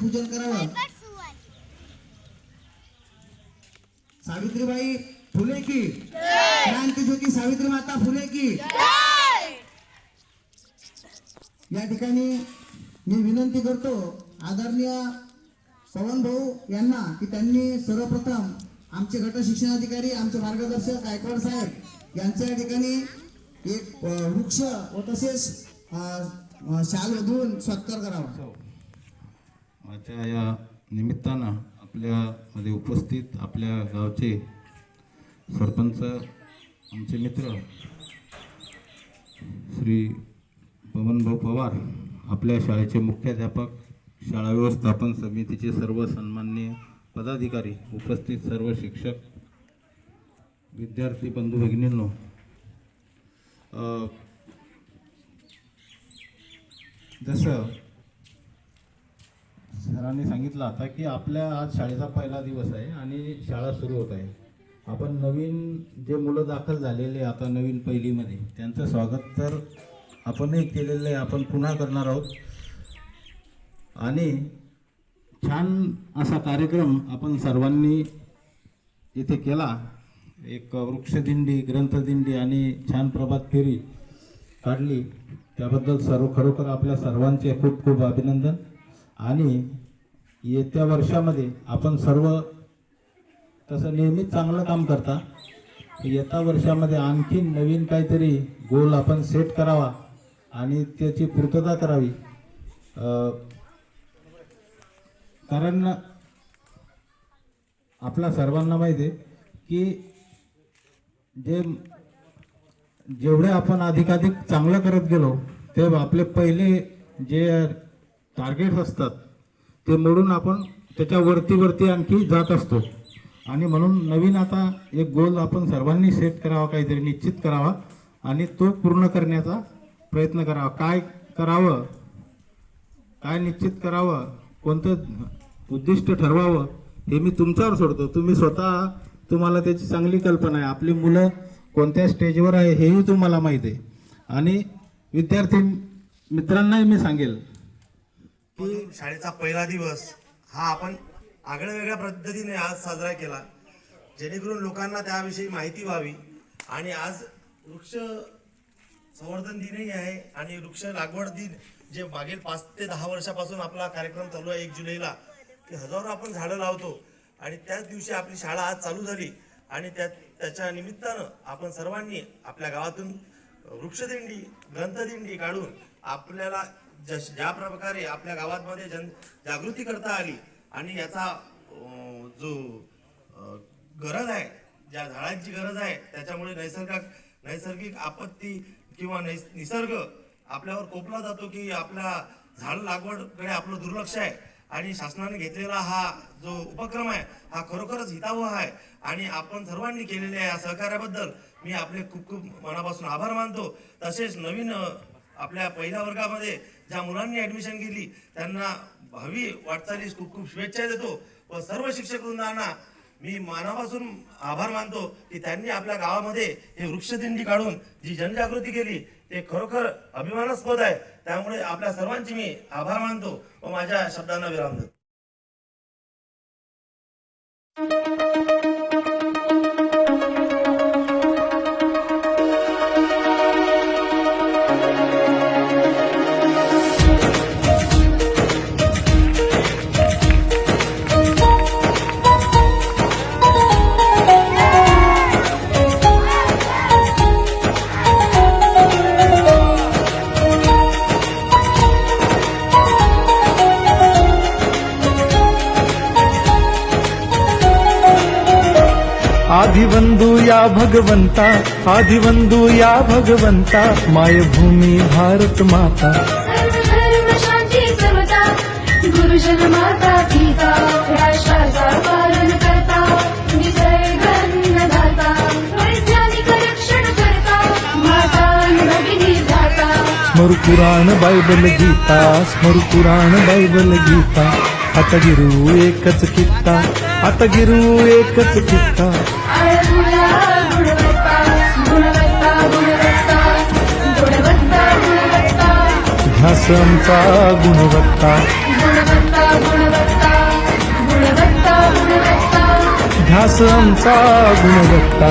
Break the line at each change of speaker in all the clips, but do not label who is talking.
पूजन करावं. सावित्रीबाई फुले की क्रांती ज्योती सावित्री माता फुले की या ठिकाणी मी विनंती करतो आदरणीय पवन भाऊ यांना की त्यांनी सर्वप्रथम आमचे गट शिक्षणाधिकारी आमचे मार्गदर्शक गायकवाड साहेब यांच्या या ठिकाणी एक वृक्ष व तसेच शाल वधून सत्कार करावा.
माझ्या या निमित्तानं आपल्यामध्ये उपस्थित आपल्या गावचे सरपंच आमचे मित्र श्री पवनभाऊ पवार आपल्या शाळेचे मुख्याध्यापक शाळा व्यवस्थापन समितीचे सर्व सन्माननीय पदाधिकारी उपस्थित सर्व शिक्षक विद्यार्थी बंधू भगिनींनो जसं सरांनी सांगितलं आता की आपल्या आज शाळेचा पहिला दिवस आहे आणि शाळा सुरू होत आहे. आपण नवीन जे मुलं दाखल झालेले आता नवीन पहिलीमध्ये त्यांचं स्वागत तर आपणही केलेलं आहे आपण पुन्हा करणार आहोत. आणि छान असा कार्यक्रम आपण सर्वांनी इथे केला. एक वृक्षदिंडी ग्रंथदिंडी आणि छान प्रभात फेरी काढली. त्याबद्दल सर्व खरोखर आपल्या सर्वांचे खूप खूप अभिनंदन. आणि येत्या वर्षामध्ये आपण सर्व तसं नेहमीच चांगलं काम करता येत्या वर्षामध्ये आणखी नवीन काहीतरी गोल आपण सेट करावा आणि त्याची पूर्तता करावी. कारण आपल्या सर्वांना माहिती आहे की जे जेवढे आपण अधिकाधिक चांगलं करत गेलो ते आपले पहिले जे टार्गेट्स असतात. ते मोडून आपण त्याच्या वरती वरती आणखी जात असतो. आणि म्हणून नवीन आता एक गोल आपण सर्वांनी सेट करावा काहीतरी निश्चित करावा आणि तो पूर्ण करण्याचा प्रयत्न करावा. काय करावं? काय निश्चित करावं? कोणतं उद्दिष्ट ठरवावं? हे मी तुमच्यावर सोडतो. तुम्ही स्वतः तुम्हाला त्याची चांगली कल्पना आहे. आपली मुलं कोणत्या स्टेजवर आहे हेही तुम्हाला माहीत आहे. आणि विद्यार्थी मित्रांनाही मी सांगेल
म्हणून शाळेचा पहिला दिवस हा आपण आगळ्या वेगळ्या पद्धतीने आज साजरा केला. जेणेकरून लोकांना त्याविषयी माहिती व्हावी. आणि आज वृक्ष संवर्धन दिनही आहे आणि वृक्ष लागवड दिन जे मागील पाच ते दहा वर्षापासून आपला कार्यक्रम चालू आहे एक जुलैला की हजारो आपण झाडं लावतो. आणि त्याच दिवशी आपली शाळा आज चालू झाली. आणि त्या त्याच्या निमित्तानं आपण सर्वांनी आपल्या गावातून वृक्षदिंडी ग्रंथदिंडी काढून आपल्याला ज्या प्रकारे आपल्या गावामध्ये जन जागृती करता आली आणि याचा जो गरज आहे ज्या झाडांची गरज आहे त्याच्यामुळे नैसर्गिक नैसर्गिक आपत्ती किंवा नैस निसर्ग आपल्यावर कोपला जातो की आपल्या झाड लागवडकडे आपलं दुर्लक्ष आहे. आणि शासनाने घेतलेला हा जो उपक्रम आहे हा खरोखरच हितावह आहे. आणि आपण सर्वांनी केलेल्या या सहकार्याबद्दल मी आपले खूप खूप मनापासून आभार मानतो. तसेच नवीन आपल्या पहिल्या वर्गामध्ये ज्या मुलांनी ऍडमिशन केली त्यांना भावी वाटचालीस खूप खूप शुभेच्छा देतो. व सर्व शिक्षक वृंदांना मी मनापासून आभार मानतो की त्यांनी आपल्या गावामध्ये हे वृक्षदिंडी काढून जी जनजागृती केली ते खरोखर अभिमानास्पद आहे. त्यामुळे आपल्या सर्वांची मी आभार मानतो व माझ्या शब्दांना विराम देतो.
या भगवंता आदिवंदू या भगवंता मायभूमी भारत माता.
शांती समता गुरुजन माता पिता राष्ट्राचा पालन करता निसर्गन्नदाता वैज्ञानिक रक्षण करता माता आणि भगिनी दाता
स्मरु पुराण बायबल गीता स्मरु पुराण बायबल गीता. आता गिरू एकच कित्ता आता गिरू एकच कित्ता.
संचा गुणवत्ता. ध्यासंचा गुणवत्ता.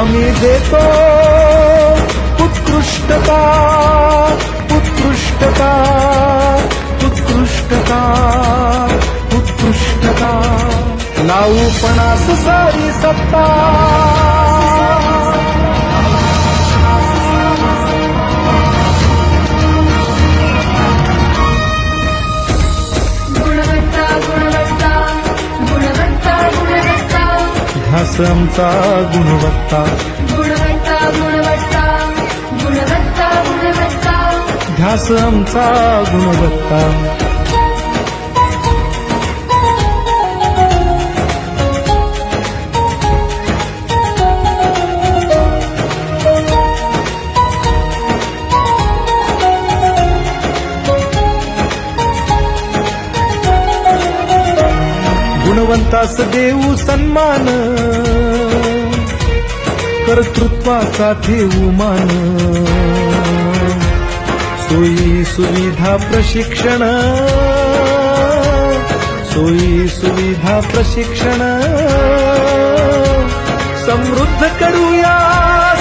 आम्ही देतो उत्कृष्टता उत्कृष्टता उत्कृष्टता उत्कृष्टता. लावू पणास सारी सत्ता. आमचा गुणवत्ता.
गुणवत्ता गुणवत्ता गुणवत्ता गुणवत्ता.
ध्यास आमचा गुणवत्ता. गुणवंतास देऊ सन्मान. कर्तृत्वाचा ठेवू मान. सोयी सुविधा प्रशिक्षण. सोयी सुविधा प्रशिक्षण. समृद्ध करूया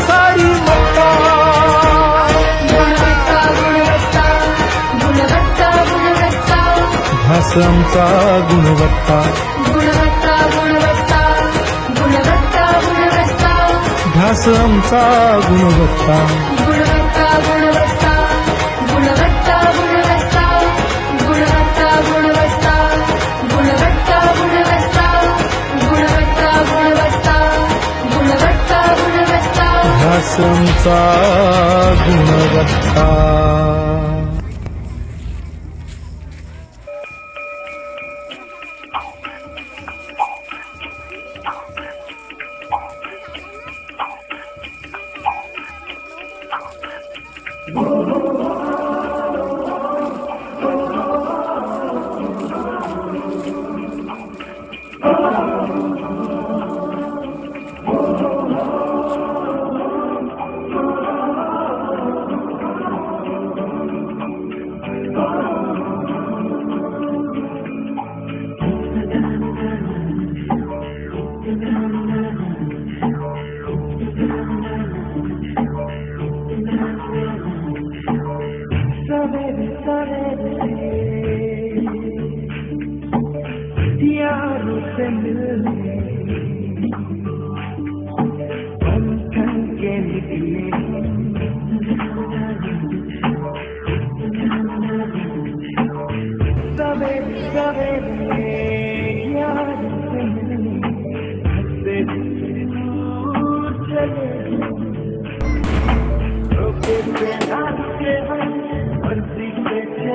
सारी आमचा गुणवत्ता
गुणवत्ता.
ध्यास आमचा गुणवत्ता
गुणवत्ता गुणवत्ता गुणवत्ता गुणवत्ता गुणवत्ता गुणवत्ता गुणवत्ता गुणवत्ता गुणवत्ता गुणवत्ता गुणवत्ता गुणवत्ता
ध्यास आमचा गुणवत्ता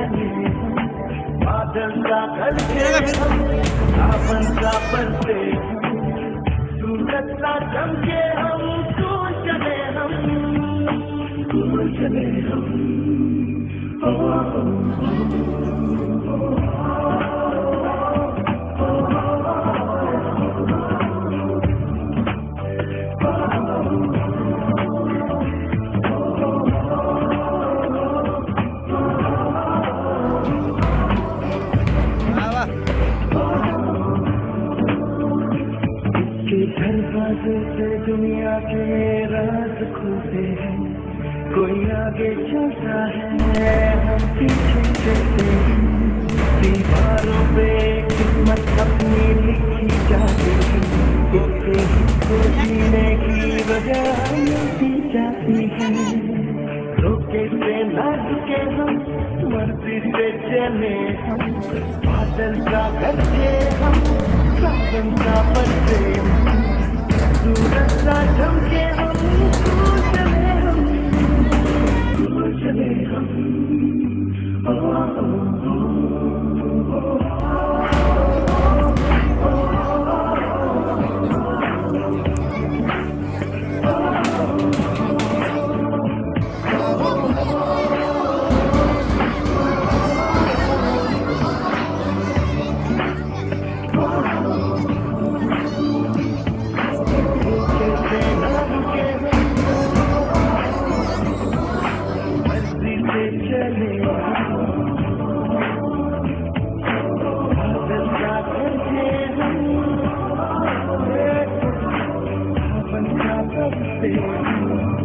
चले बादल का करके हम। से दुनिया के राज खुलते हैं। कोई आगे चलता है, हम पीछे चलते हैं। दीवारों पे किस्मत अपनी लिखी जाती है। इससे हिस्से जीने की वजह मिलती जाती है। रोके से ना रुके हम मर्ज़ी से चले हम। बादल का करके हम, सावन का बनते हम। Oh, oh, oh. I love to see
you.